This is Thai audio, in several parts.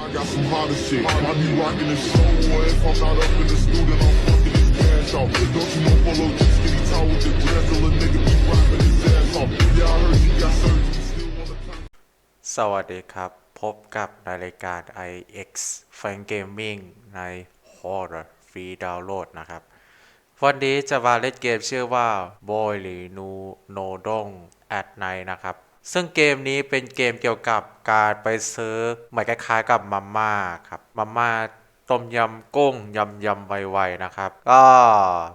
I got some hotter shit. I be rocking the show, or if I'm not up in the studio, then I'm fucking his cash off. Don't you know Polo G skinny tall with the grass, till a nigga be rapping his ass off. Yeah, I heard you got surgery, still wanna come. สวัสดีครับ พบกับในรายการ iX Fan Gaming ใน Horror Free Download นะครับ วันนี้จะมาเล่นเกมชื่อว่า Boy หรือนูโนดง at Night นะครับ ซึ่งเกมนี้เป็นเกมเกี่ยวกับการไปซื้อเหมือนคล้ายๆกับมาม่าครับมาม่าต้มยำกุ้งยำยำไวๆนะครับ ก็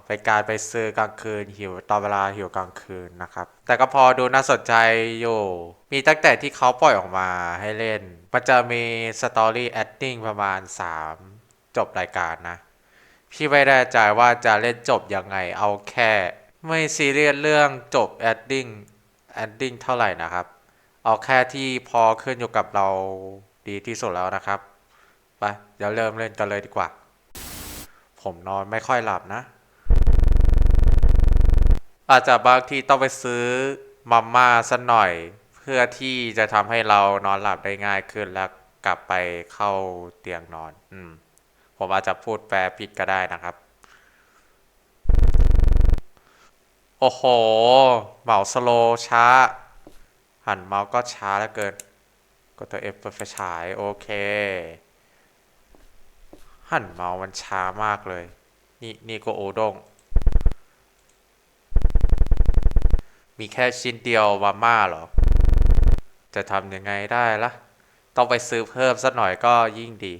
เป็นการไปซื้อกลางคืนหิวตอนเวลาหิวกลางคืนนะครับ แต่ก็พอดูน่าสนใจอยู่ มีตั้งแต่ที่เขาปล่อยออกมาให้เล่น มันจะมีสตอรี่แอดดิ้งประมาณ 3 จบรายการนะ พี่ไม่แน่ใจว่าจะเล่นจบยังไงเอาแค่ ไม่ซีเรียสเรื่องจบแอดดิ้ง แอดดิ้งเท่าไหร่นะครับ เอาแค่ที่พอขึ้นอยู่กับเราดีที่สุดแล้วนะครับ ไป เดี๋ยวเริ่มเล่นกันเลยดีกว่า ผมนอนไม่ค่อยหลับนะ อาจจะบางทีต้องไปซื้อมาม่าสักหน่อย เพื่อที่จะทำให้เรานอนหลับได้ง่ายขึ้นแล้วกลับไปเข้าเตียงนอน อืม ผมอาจจะพูดแปลผิดก็ได้นะครับ โอ้โหเหมาสโลช้า หันเมาส์ก็ช้าแล้วเกินก็ตัว F เปิดไฟฉาย โอเค หันเมาส์มันช้ามากเลย นี่นี่ก็โอดงมีแค่ชิ้นเดียวมาม่าหรอ จะทำยังไงได้ล่ะ ต้องไปซื้อเพิ่มสักหน่อยก็ยิ่งดี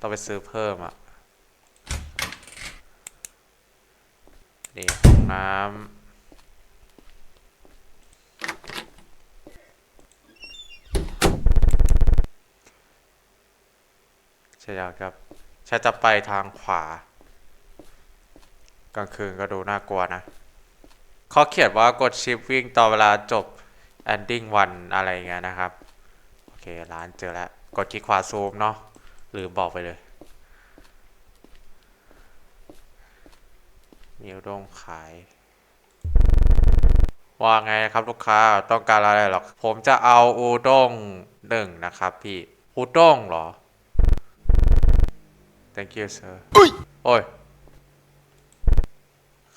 ต้องไปซื้อเพิ่มอะ นี่ห้องน้ำฉันอยากจะฉันจะไปทางขวา กลางคืนก็ดูน่ากลัวนะเขาเขียนว่ากดชิปวิ่งตอนเวลาจบ ending วันอะไรเงี้ยนะครับ โอเค ร้านเจอแล้ว กดคลิกขวาซูมเนาะลืมบอกไปเลย มีอุด้งขาย ว่าไงครับลูกค้าต้องการอะไรหรอผมจะเอาอูด้งหนึ่งนะครับพี่อูด้งเหรอ thank you sir โอ้ย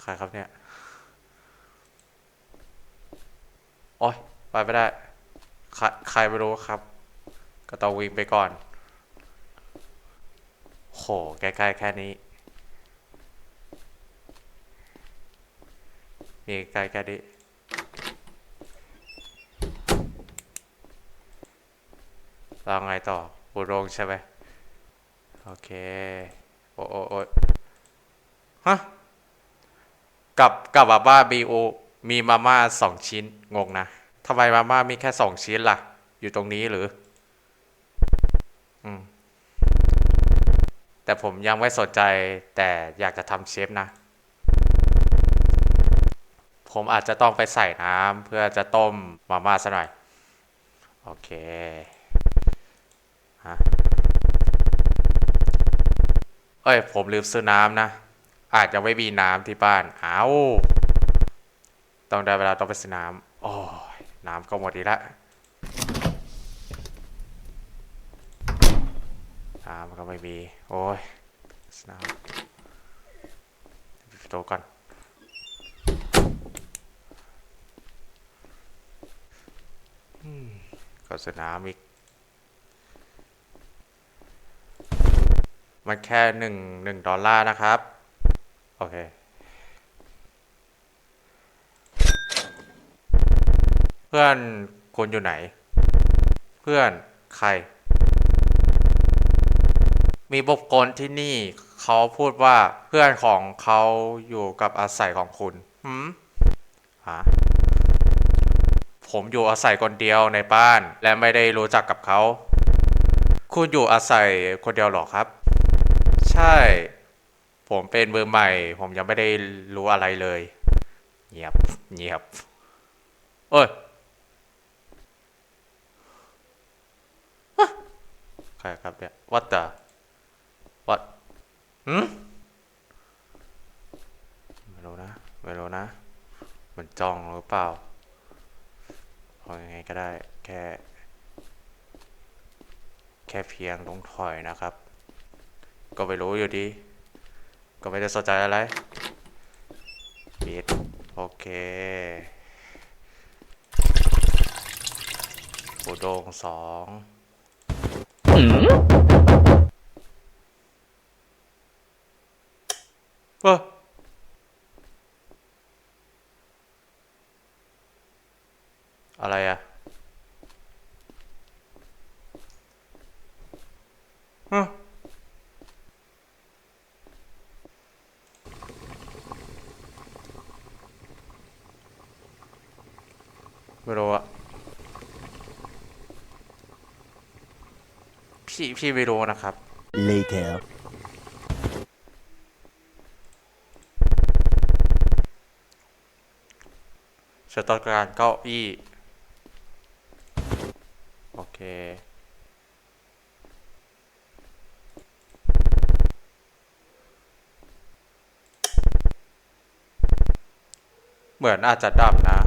ใครครับเนี่ย โอ้ยไปไม่ได้ ใครใครไม่รู้ครับ ก็ต้องวิ่งไปก่อน โห ใกล้ๆแค่นี้ นี่ใกล้แค่นี้เราไงต่อปูโรงใช่ไหมโอเค โอ้โอ้โอ้ฮะกับกับมาม่าบีโอมีมาม่าสองชิ้น งงนะทำไมมาม่ามีแค่สองชิ้นล่ะ อยู่ตรงนี้หรือ อืม แต่ผมยังไม่สนใจแต่อยากจะทำเชฟนะ ผมอาจจะต้องไปใส่น้ำเพื่อจะต้มมาม่าซะหน่อย โอเคฮะเอ้ย ผมลืมซื้อน้ำนะ อาจจะไม่มีน้ำที่บ้าน เอาต้องได้เวลาต้องไปซื้อน้ำโอ้ยน้ำก็หมดอีกแล้วน้ำก็ไม่มี โอ้ยน้ำปิดประตูก่อน ก็สนามอีกมันแค่หนึ่งหนึ่งดอลลาร์นะครับ โอเค เพื่อนคุณอยู่ไหน เพื่อนใคร มีบุคคลที่นี่เขาพูดว่าเพื่อนของเขาอยู่กับอาศัยของคุณ หืมฮะ ผมอยู่อาศัยคนเดียวในบ้าน และไม่ได้รู้จักกับเขา คุณอยู่อาศัยคนเดียวหรอครับ ใช่ ผมเป็นมือใหม่ ผมยังไม่ได้รู้อะไรเลย เงียบ เงียบ เอ้ยใครครับเนี่ย what the what หืมไม่รู้นะ ไม่รู้นะ มันจ้องหรือเปล่า เอายังไงก็ได้แค่แค่เพียงลงถอยนะครับ ก็ไม่รู้อยู่ดี ก็ไม่ได้สนใจอะไรปิดโอเคโอโดงสอง อะไรอะฮะไม่รู้อะพี่พี่ไม่รู้นะครับ Later. จะต้องการเก้าอี้โอ เคเหมือนอาจจะดำนะ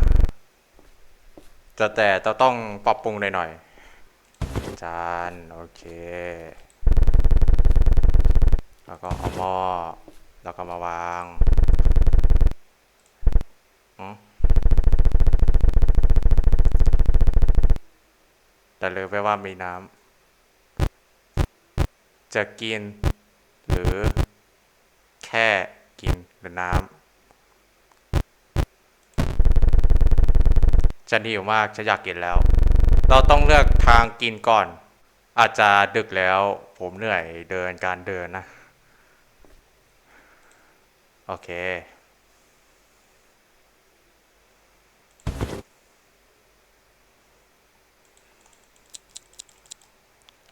จะแต่จะต้องปรับปรุงหน่อยๆจาน โอเค แล้วก็เอาหม้อแล้วก็มาวางอืม แต่ลืมไปว่ามีน้ำจะกิน หรือแค่กินหรือน้ำฉันหิวมากฉันอยากกินแล้ว เราต้องเลือกทางกินก่อน อาจจะดึกแล้ว ผมเหนื่อยเดินการเดินนะ โอเค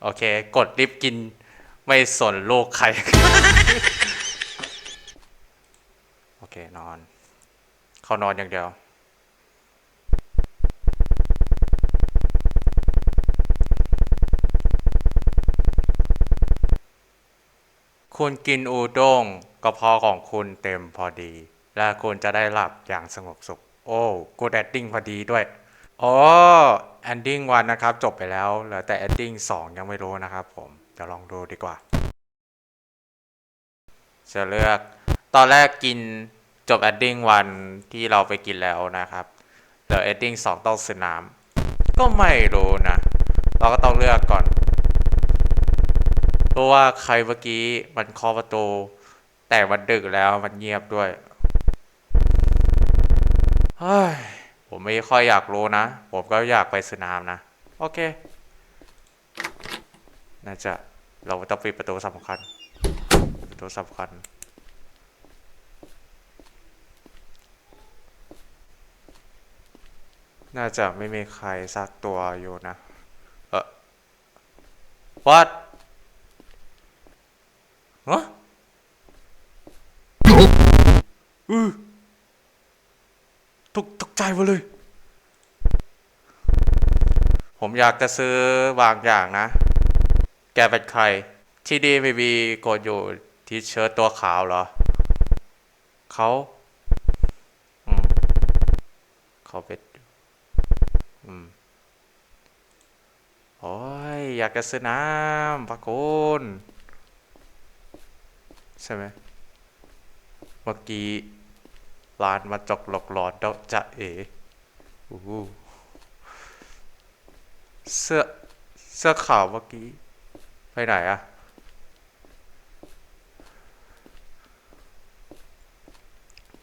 โอเค กดลิฟต์กินไม่สนโลกใคร โอเค นอน เขานอนอย่างเดียว คุณกินอูด้งกระเพาะของคุณเต็มพอดี และคุณจะได้หลับอย่างสงบสุข โอ้ กูดแอดดิ้งพอดีด้วย อ๋อ แอนดิ้งวันนะครับ จบไปแล้วเหลือแต่แอนดิ้งสองยังไม่รู้นะครับผม เดี๋ยวลองดูดีกว่า จะเลือก ตอนแรกกินจบแอดดิ้งวันที่เราไปกินแล้วนะครับ เหลือแอดดิ้งสองต้องซื้อน้ำก็ไม่รู้นะ เราก็ต้องเลือกก่อน เพราะว่าใครเมื่อกี้มันเคาะประตู แต่มันดึกแล้วมันเงียบด้วยเฮ้ย ผมไม่ค่อยอยากรู้นะ ผมก็อยากไปสนามนะ โอเค น่าจะเราต้องปิดประตูสำคัญ ประตูสำคัญ น่าจะไม่มีใครสักตัวอยู่นะ เออ what ฮะอือ ใจหมดเลย ผมอยากจะซื้อบางอย่างนะ แกเป็นใคร ที่ดีไม่มีกดอยู่ที่เชิ้ตตัวขาวเหรอ เขาเขาเป็นอืมโอ้ย อยากจะซื้อน้ำพระคุณใช่ไหมเมื่อกี้ ร้านมาจกหลอกหลอนเดาจะเอ๋อู้เสื้อ เสื้อขาวเมื่อกี้ ไปไหนอะ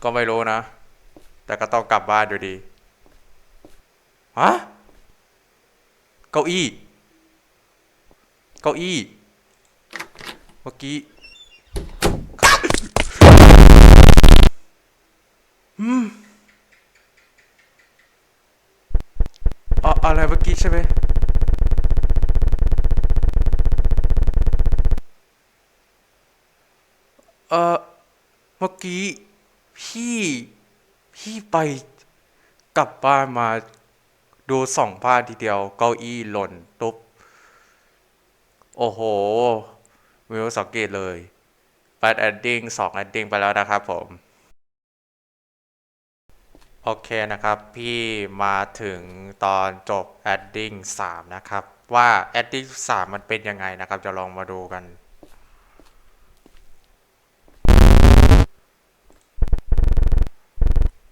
ก็ไม่รู้นะ แต่ก็ต้องกลับบ้านอยู่ดี ฮะ เก้าอี้ เก้าอี้ เมื่อกี้ อืมอะอะไรเมื่อกี้ใช่ไหมเออเมื่อกี้ พี่พี่ไปกลับบ้านมาดูสองผ้าทีเดียว เก้าอี้หล่นตุ๊บ โอ้โหไม่รู้สังเกตเลยแปดแอดดิ้งสองแอดดิ้งไปแล้วนะครับผม โอเคนะครับ พี่มาถึงตอนจบแอดดิ้งสามนะครับ ว่า ending 3 มันเป็นยังไงนะครับ จะลองมาดูกัน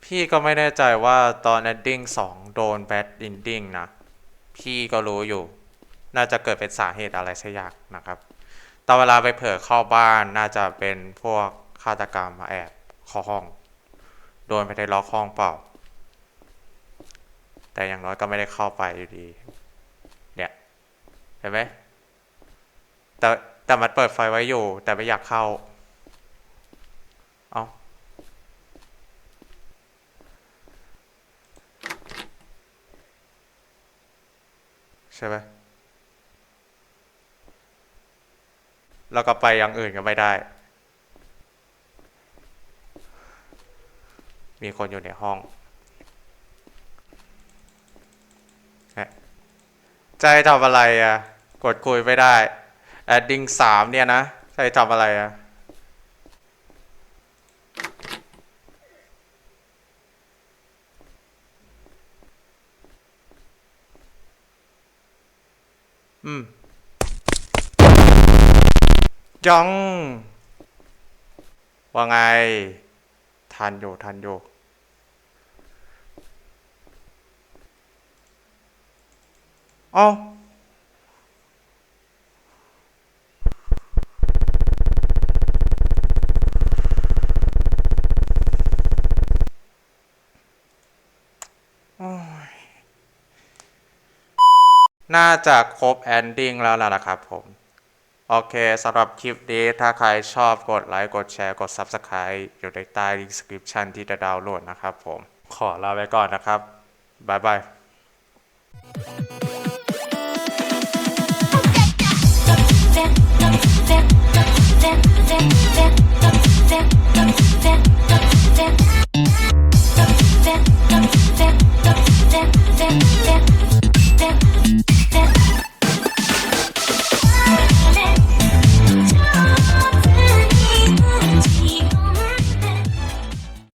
พี่ก็ไม่แน่ใจว่าตอน ending 2 โดน bad ending นะ พี่ก็รู้อยู่ น่าจะเกิดเป็นสาเหตุอะไรสักอย่างนะครับตอนเวลาไปเผลอเข้าบ้านน่าจะเป็นพวกฆาตกรรมมาแอบเข้าห้อง โดนไปได้ล็อกห้องเปล่า แต่อย่างน้อยก็ไม่ได้เข้าไปอยู่ดี เนี่ย เห็นไหมแต่แต่มันเปิดไฟไว้อยู่ แต่ไม่อยากเข้า เอาใช่ไหมแล้วก็ไปอย่างอื่นก็ไม่ได้ มีคนอยู่ในห้องใจทำอะไรอะ กดคุยไม่ได้แอดดิ้งสามเนี่ยนะใจทำอะไรอะอืมยังว่าไง ทันอยู่ทันอยู่เอาโอ้ยน่าจะครบแอนดิ้งแล้วล่ะนะครับผม โอเคสำหรับคลิปนี้ถ้าใครชอบกดไลค์กดแชร์กด Subscribe อยู่ในใต้ description ที่จะดาวน์โหลดนะครับผม ขอลาไปก่อนนะครับ บ๊ายบาย